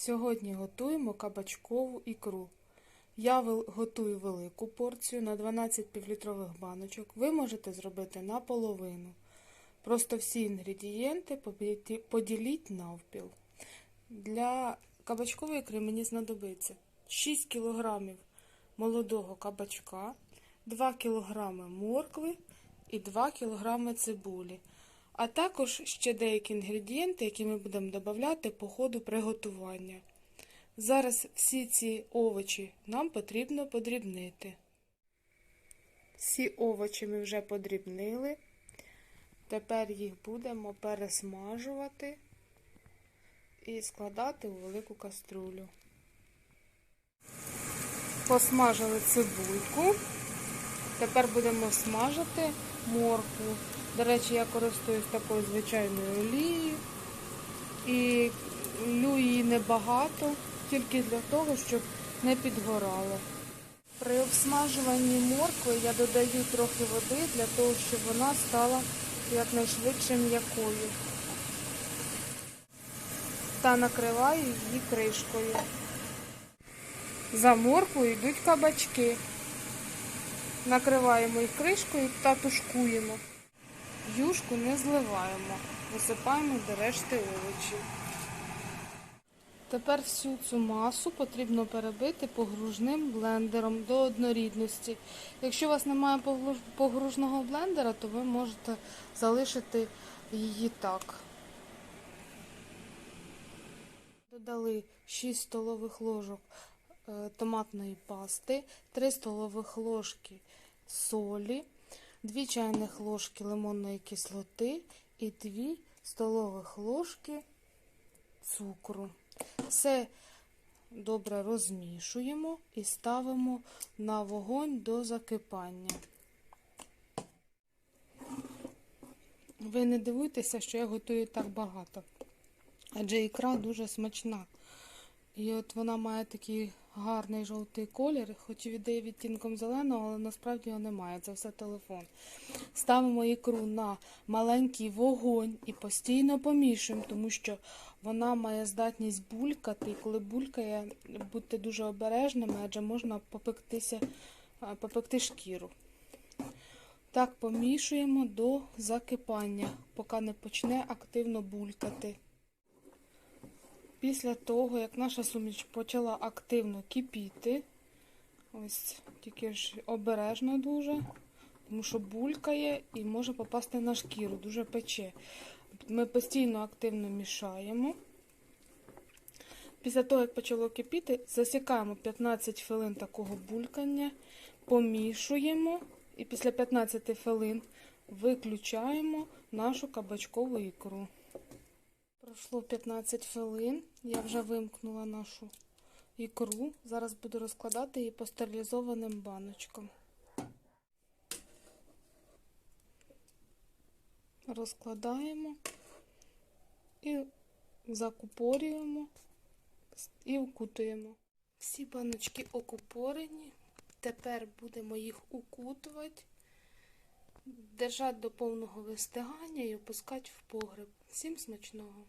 Сьогодні готуємо кабачкову ікру. Я готую велику порцію на 12 півлітрових баночок. Ви можете зробити наполовину. Просто всі інгредієнти поділіть навпіл. Для кабачкової ікри мені знадобиться 6 кг молодого кабачка, 2 кг моркви і 2 кг цибулі. А також ще деякі інгредієнти, які ми будемо додавати по ходу приготування. Зараз всі ці овочі нам потрібно подрібнити. Всі овочі ми вже подрібнили. Тепер їх будемо пересмажувати і складати у велику каструлю. Посмажили цибульку. Тепер будемо смажити моркву. До речі, я користуюсь такою звичайною олією і лю її небагато, тільки для того, щоб не підгорало. При обсмажуванні моркви я додаю трохи води для того, щоб вона стала якнайшвидше м'якою. Та накриваю її кришкою. За морквою йдуть кабачки. Накриваємо їх кришкою та тушкуємо. Юшку не зливаємо, висипаємо до решти овочів. Тепер всю цю масу потрібно перебити погружним блендером до однорідності. Якщо у вас немає погружного блендера, то ви можете залишити її так. Додали 6 столових ложок е, томатної пасти, 3 столових ложки солі, 2 чайних ложки лимонної кислоти і 2 столових ложки цукру. Все добре розмішуємо і ставимо на вогонь до закипання. Ви не дивуйтеся, що я готую так багато, адже ікра дуже смачна. І от вона має такий гарний жовтий колір, хоч і віддає відтінком зеленого, але насправді його немає. Це все телефон. Ставимо ікру на маленький вогонь і постійно помішуємо, тому що вона має здатність булькати, і коли булькає, будьте дуже обережними, адже можна попектися, попекти шкіру. Так помішуємо до закипання, поки не почне активно булькати. Після того, як наша суміш почала активно кипіти, ось тільки ж обережно дуже, тому що булькає і може попасти на шкіру, дуже пече. Ми постійно активно мішаємо. Після того, як почало кипіти, засікаємо 15 хвилин такого булькання, помішуємо і після 15 хвилин виключаємо нашу кабачкову ікру. Пройшло 15 хвилин, я вже вимкнула нашу ікру. Зараз буду розкладати її по стерилізованим баночкам. Розкладаємо і закупорюємо і укутуємо. Всі баночки окупорені. Тепер будемо їх укутувати, держати до повного вистигання і опускати в погреб. Всім смачного!